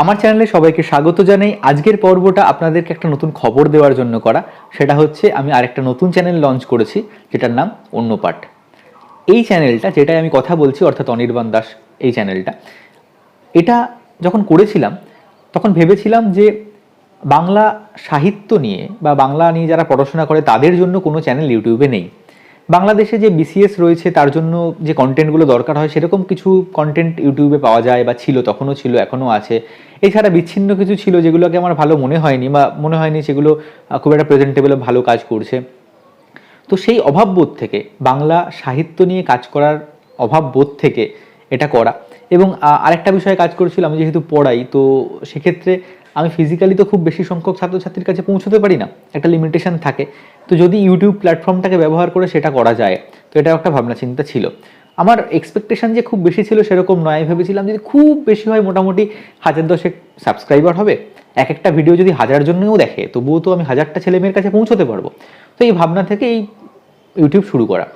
আমার চ্যানেলে সবাইকে স্বাগত জানাই। আজকের পর্বটা আপনাদেরকে একটা নতুন খবর দেওয়ার জন্য করা। সেটা হচ্ছে, আমি আরেকটা নতুন চ্যানেল লঞ্চ করেছি, যেটার নাম অন্য পাঠ এই চ্যানেলটা যেটাই আমি কথা বলছি, অর্থাৎ অনির্বাণ দাস এই চ্যানেলটা এটা যখন করেছিলাম, তখন ভেবেছিলাম যে বাংলা সাহিত্য নিয়ে বা বাংলা নিয়ে যারা পড়াশোনা করে, তাদের জন্য কোনো চ্যানেল ইউটিউবে নেই। বাংলাদেশে যে বিসিএস রয়েছে, তার জন্য যে কন্টেন্টগুলো দরকার হয়, সেরকম কিছু কন্টেন্ট ইউটিউবে পাওয়া যায় বা ছিল, তখনও ছিল, এখনও আছে। এছাড়া বিচ্ছিন্ন কিছু ছিল, যেগুলোকে আমার ভালো মনে হয়নি বা মনে হয়নি সেগুলো খুব একটা প্রেজেন্টেবল ভালো কাজ করছে। তো সেই অভাববোধ থেকে, বাংলা সাহিত্য নিয়ে কাজ করার অভাববোধ থেকে এটা করা। এবং আরেকটা বিষয়ে কাজ করেছিলাম আমি যেহেতু পড়াই, তো সেক্ষেত্রে আমি ফিজিক্যালি তো খুব বেশি সংখ্যক ছাত্রছাত্রীর কাছে পৌঁছতে পারি না, একটা লিমিটেশন থাকে। তো যদি ইউটিউব প্ল্যাটফর্মটাকে ব্যবহার করে সেটা করা যায়, তো এটা একটা ভাবনা চিন্তা ছিল। আমার এক্সপেকটেশন যে খুব বেশি ছিল সেরকম নয়। আমি ভেবেছিলাম যদি খুব বেশি হয় মোটামুটি হাজার দশেক সাবস্ক্রাইবার হবে, এক একটা ভিডিও যদি হাজার জন্যও দেখে, তবুও তো আমি হাজারটা ছেলে মেয়ের কাছে পৌঁছতে পারব। তো এই ভাবনা থেকে এই ইউটিউব শুরু করা।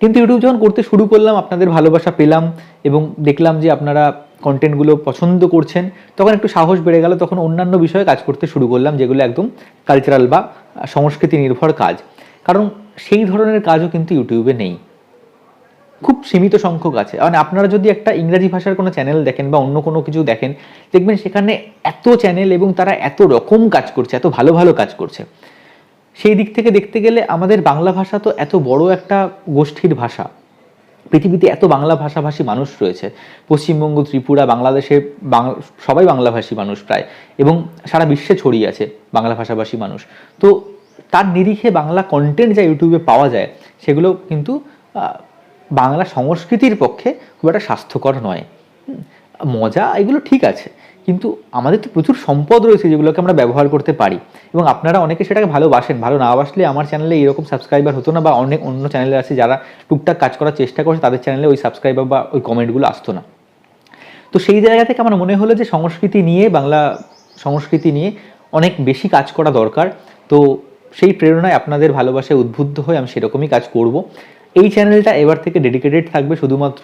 কিন্তু ইউটিউব যখন করতে শুরু করলাম, আপনাদের ভালোবাসা পেলাম এবং দেখলাম যে আপনারা কন্টেন্টগুলো পছন্দ করছেন, তখন একটু সাহস বেড়ে গেল, তখন অন্যান্য বিষয়ে কাজ করতে শুরু করলাম, যেগুলো একদম কালচারাল বা সংস্কৃতি নির্ভর কাজ। কারণ সেই ধরনের কাজও কিন্তু ইউটিউবে নেই। খুব সীমিত সংখ্যক আছে। মানে আপনারা যদি একটা ইংরাজি ভাষার কোনো চ্যানেল দেখেন বা অন্য কোনো কিছু দেখেন, দেখবেন সেখানে এত চ্যানেল এবং তারা এত রকম কাজ করছে, এত ভালো ভালো কাজ করছে। সেই দিক থেকে দেখতে গেলে আমাদের বাংলা ভাষা তো এত বড় একটা গোষ্ঠীর ভাষা। পৃথিবীতে এত বাংলা ভাষাভাষী মানুষ রয়েছে। পশ্চিমবঙ্গ, ত্রিপুরা, বাংলাদেশে বাংলা সবাই বাংলাভাষী মানুষ প্রায় এবং সারা বিশ্বে ছড়িয়ে আছে বাংলা ভাষাভাষী মানুষ। তো তার নিরিখে বাংলা কন্টেন্ট যা ইউটিউবে পাওয়া যায়, সেগুলো কিন্তু বাংলা সংস্কৃতির পক্ষে খুব একটা স্বাস্থ্যকর নয়। মজা, এগুলো ঠিক আছে। কিন্তু আমাদের তো প্রচুর সম্পদ রয়েছে যেগুলোকে আমরা ব্যবহার করতে পারি। এবং আপনারা অনেকে সেটাকে ভালোবাসেন। ভালো না বাসলে আমার চ্যানেলে এরকম সাবস্ক্রাইবার হতো না বা অনেক অন্য চ্যানেলে আছে যারা টুকটাক কাজ করার চেষ্টা করছে, তাদের চ্যানেলে ওই সাবস্ক্রাইবার বা ওই কমেন্টগুলো আসতো না। তো সেই জায়গা থেকে আমার মনে হলো যে সংস্কৃতি নিয়ে, বাংলা সংস্কৃতি নিয়ে অনেক বেশি কাজ করা দরকার। তো সেই প্রেরণায় আপনাদের ভালোবাসায় উদ্বুদ্ধ হয়ে আমি সেরকমই কাজ করব। এই চ্যানেলটা এবার থেকে ডেডিকেটেড থাকবে শুধুমাত্র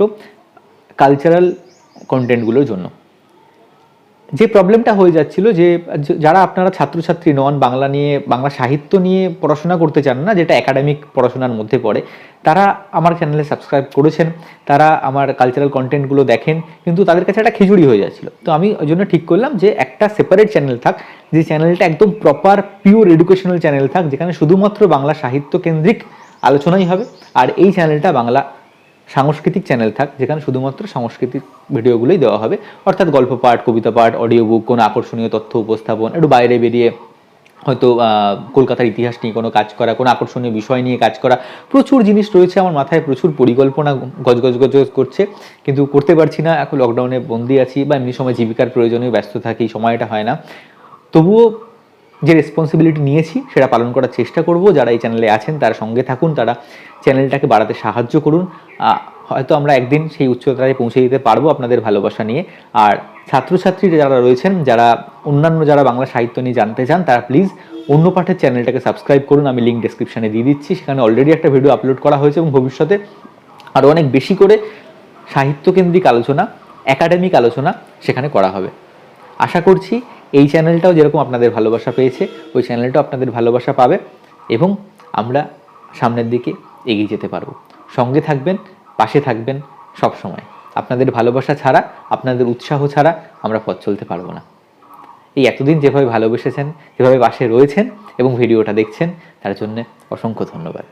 কালচারাল কন্টেন্টগুলোর জন্য। যে প্রবলেমটা হয়ে যাচ্ছিল যে যারা আপনারা ছাত্রছাত্রী নন, বাংলা নিয়ে, বাংলা সাহিত্য নিয়ে পড়াশোনা করতে চান না, যেটা একাডেমিক পড়াশোনার মধ্যে পড়ে, তারা আমার চ্যানেলে সাবস্ক্রাইব করেছেন, তারা আমার কালচারাল কন্টেন্টগুলো দেখেন, কিন্তু তাদের কাছে একটা খিচুড়ি হয়ে যাচ্ছিল। তো আমি ওই জন্য ঠিক করলাম যে, একটা সেপারেট চ্যানেল থাক, যে চ্যানেলটা একদম প্রপার পিওর এডুকেশনাল চ্যানেল থাক, যেখানে শুধুমাত্র বাংলা সাহিত্য কেন্দ্রিক আলোচনাই হবে, আর এই চ্যানেলটা বাংলা সাংস্কৃতিক চ্যানেল থাক, যেখানে শুধুমাত্র সাংস্কৃতিক ভিডিওগুলোই দেওয়া হবে। অর্থাৎ গল্প পাঠ, কবিতা পাঠ অডিও বুক কোনো আকর্ষণীয় তথ্য উপস্থাপন, একটু বাইরে বেরিয়ে হয়তো কলকাতার ইতিহাস নিয়ে কোনো কাজ করা, কোনো আকর্ষণীয় বিষয় নিয়ে কাজ করা। প্রচুর জিনিস রয়েছে আমার মাথায়, প্রচুর পরিকল্পনা গজ গজ গজ করছে। কিন্তু করতে পারছি না, এখন লকডাউনে বন্দি আছি বা এমনি সময় জীবিকার প্রয়োজনে ব্যস্ত থাকি, সময়টা হয় না। তবুও যে রেসপন্সিবিলিটি নিয়েছি, সেটা পালন করার চেষ্টা করব। যারা এই চ্যানেলে আছেন, তার সঙ্গে থাকুন, তারা চ্যানেলটাকে বাড়াতে সাহায্য করুন। হয়তো আমরা একদিন সেই উচ্চতায় পৌঁছে দিতে পারব আপনাদের ভালোবাসা নিয়ে। আর ছাত্রছাত্রী যারা রয়েছেন, যারা অন্যান্য যারা বাংলা সাহিত্য নিয়ে জানতে চান, তারা প্লিজ অন্য পাঠের চ্যানেলটাকে সাবস্ক্রাইব করুন। আমি লিঙ্ক ডেসক্রিপশনে দিয়ে দিচ্ছি। সেখানে অলরেডি একটা ভিডিও আপলোড করা হয়েছে এবং ভবিষ্যতে আরও অনেক বেশি করে সাহিত্যকেন্দ্রিক আলোচনা একাডেমিক আলোচনা সেখানে করা হবে। আশা করছি এই চ্যানেলটাও যেরকম আপনাদের ভালোবাসা পেয়েছে, ওই চ্যানেলটাও আপনাদের ভালোবাসা পাবে। এবং আমরা সামনের দিকে এগিয়ে যেতে পারব। সঙ্গে থাকবেন, পাশে থাকবেন সব সময়। আপনাদের ভালোবাসা ছাড়া, আপনাদের উৎসাহ ছাড়া আমরা পথ চলতে পারব না। এই এতদিন যেভাবে ভালোবেসেছেন, যেভাবে পাশে রয়েছেন এবং ভিডিওটা দেখছেন, তার জন্য অসংখ্য ধন্যবাদ।